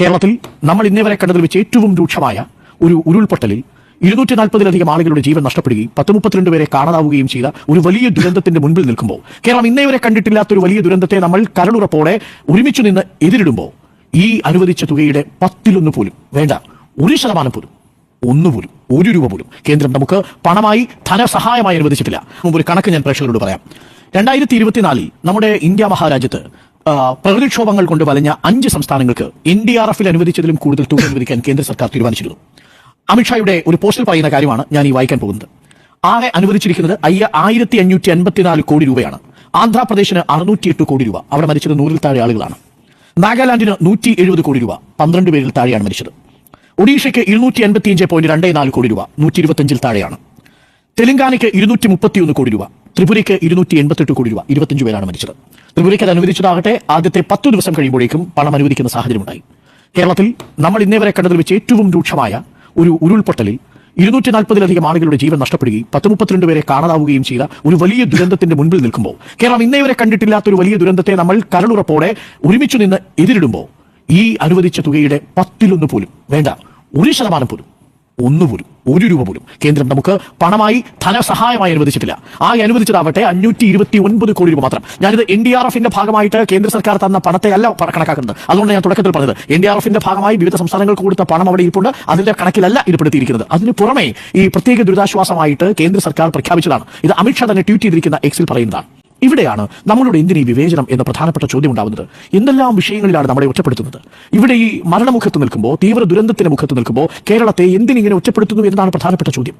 കേരളത്തിൽ നമ്മൾ ഇന്നേ വരെ കണ്ടതിൽ വെച്ച് ഏറ്റവും രൂക്ഷമായ ഒരു ഉരുൾപൊട്ടലിൽ ഇരുന്നൂറ്റി നാൽപ്പതിലധികം ആളുകളുടെ ജീവൻ നഷ്ടപ്പെടുകയും പത്ത് മുപ്പത്തിരണ്ട് പേരെ കാണാതാവുകയും ചെയ്ത ഒരു വലിയ ദുരന്തത്തിന്റെ മുൻപിൽ നിൽക്കുമ്പോൾ കേരളം ഇന്നേ വരെ കണ്ടിട്ടില്ലാത്ത ഒരു വലിയ ദുരന്തത്തെ നമ്മൾ കരളുറപ്പോടെ ഒരുമിച്ച് നിന്ന് എതിരിടുമ്പോൾ ഈ അനുവദിച്ച തുകയുടെ പത്തിലൊന്ന് പോലും വേണ്ട ഒരു ശതമാനം പോലും ഒന്നുപോലും ഒരു രൂപ പോലും കേന്ദ്രം നമുക്ക് പണമായി ധനസഹായമായി അനുവദിച്ചിട്ടില്ല. ഒരു കണക്ക് ഞാൻ പ്രേക്ഷകരോട് പറയാം. രണ്ടായിരത്തി ഇരുപത്തിനാലിൽ നമ്മുടെ ഇന്ത്യ മഹാരാജ്യത്ത് പ്രകൃതിക്ഷോഭങ്ങൾ കൊണ്ട് വലഞ്ഞ അഞ്ച് സംസ്ഥാനങ്ങൾക്ക് എൻ ഡി ആർ എഫിൽ അനുവദിച്ചതിലും കൂടുതൽ തുക അനുവദിക്കാൻ കേന്ദ്ര സർക്കാർ തീരുമാനിച്ചിരുന്നു. അമിത്ഷായുടെ ഒരു പോസ്റ്റിൽ പറയുന്ന കാര്യമാണ് ഞാൻ ഈ വായിക്കാൻ പോകുന്നത്. ആകെ അനുവദിച്ചിരിക്കുന്നത് അയ്യ ആയിരത്തി അഞ്ഞൂറ്റി അൻപത്തിനാല് കോടി രൂപയാണ്. ആന്ധ്രാപ്രദേശിന് അറുന്നൂറ്റിയെട്ട് കോടി രൂപ. അവിടെ മരിച്ചത് നൂറിൽ താഴെ ആളുകളാണ്. നാഗാലാൻഡിന് നൂറ്റി എഴുപത് കോടി രൂപ. പന്ത്രണ്ട് പേരിൽ താഴെയാണ് മരിച്ചത്. ഒഡീഷയ്ക്ക് ഇരുന്നൂറ്റി അൻപത്തിയഞ്ച് പോയിന്റ് രണ്ടേ നാല് കോടി രൂപ. നൂറ്റി ഇരുപത്തിയഞ്ചിൽ താഴെയാണ്. തെലങ്കാനയ്ക്ക് ഇരുന്നൂറ്റി മുപ്പത്തിയൊന്ന് കോടി രൂപ. ത്രിപുരയ്ക്ക് ഇരുന്നൂറ്റി എൺപത്തെട്ട് കോടി രൂപ. ഇരുപത്തിയഞ്ച് പേരാണ് മരിച്ചത്. ത്രിപുരയ്ക്ക് അത് അനുവദിച്ചതാകട്ടെ. ആദ്യത്തെ പത്തു ദിവസം കഴിയുമ്പോഴേക്കും പണം അനുവദിക്കുന്ന സാഹചര്യമുണ്ടായി. കേരളത്തിൽ നമ്മൾ ഇന്നേ വരെ കണ്ടതിൽ വെച്ച് ഏറ്റവും രൂക്ഷമായ ഒരു ഉരുൾപൊട്ടലിൽ ഇരുന്നൂറ്റി നാൽപ്പതിലധികം ആളുകളുടെ ജീവൻ നഷ്ടപ്പെടുകയും പത്ത് മുപ്പത്തിരണ്ട് പേരെ കാണാതാവുകയും ചെയ്ത ഒരു വലിയ ദുരന്തത്തിന്റെ മുൻപിൽ നിൽക്കുമ്പോൾ കേരളം ഇന്നേ വരെ കണ്ടിട്ടില്ലാത്ത ഒരു വലിയ ദുരന്തത്തെ നമ്മൾ കരളുറപ്പോടെ ഒരുമിച്ച് നിന്ന് എതിരിടുമ്പോൾ ഈ അനുവദിച്ച തുകയുടെ പത്തിലൊന്ന് പോലും വേണ്ട. ഒരു ശതമാനം പോലും. ഒന്നുപോലും ഒരു രൂപ പോലും. കേന്ദ്രം നമുക്ക് പണമായി ധനസഹായമായി അനുവദിച്ചിട്ടില്ല. ആ അനുവദിച്ചതാവട്ടെ അഞ്ഞൂറ്റി ഇരുപത്തി ഒൻപത് കോടി രൂപ മാത്രം. ഞാനിത് എൻ ഡി ആർ എഫിന്റെ ഭാഗമായിട്ട് കേന്ദ്ര സർക്കാർ തന്ന പണത്തെ അല്ല കണക്കാക്കുന്നത്. അതുകൊണ്ട് ഞാൻ തുടക്കത്തിൽ പറഞ്ഞത്. എൻ ഡി ആർ എഫിന്റെ ഭാഗമായി വിവിധ സംസ്ഥാനങ്ങൾക്ക് കൊടുത്ത പണം അവിടെ ഇരിപ്പുണ്ട്. അതിന്റെ കണക്കിലല്ല ഇരിപ്പെടുത്തിയിരിക്കുന്നത്. അതിന് പുറമെ ഈ പ്രത്യേക ദുരിതാശ്വാസമായിട്ട് കേന്ദ്ര സർക്കാർ പ്രഖ്യാപിച്ചതാണ്. ഇത് അമിത്ഷാ തന്നെ ട്വീറ്റ് ചെയ്തിരിക്കുന്ന എക്സിൽ പറയുന്നതാണ്. ഇവിടെയാണ് നമ്മളുടെ എന്തിനീ വിവേചനം എന്ന പ്രധാനപ്പെട്ട ചോദ്യം ഉണ്ടാവുന്നത്? എന്തെല്ലാം വിഷയങ്ങളിലാണ് നമ്മളെ ഒറ്റപ്പെടുത്തുന്നത്? ഇവിടെ ഈ മരണമുഖത്ത് നിൽക്കുമ്പോൾ തീവ്ര ദുരന്തത്തിന്റെ മുഖത്ത് നിൽക്കുമ്പോൾ കേരളത്തെ എന്തിനിങ്ങനെ ഒറ്റപ്പെടുത്തുന്നു എന്നതാണ് പ്രധാനപ്പെട്ട ചോദ്യം.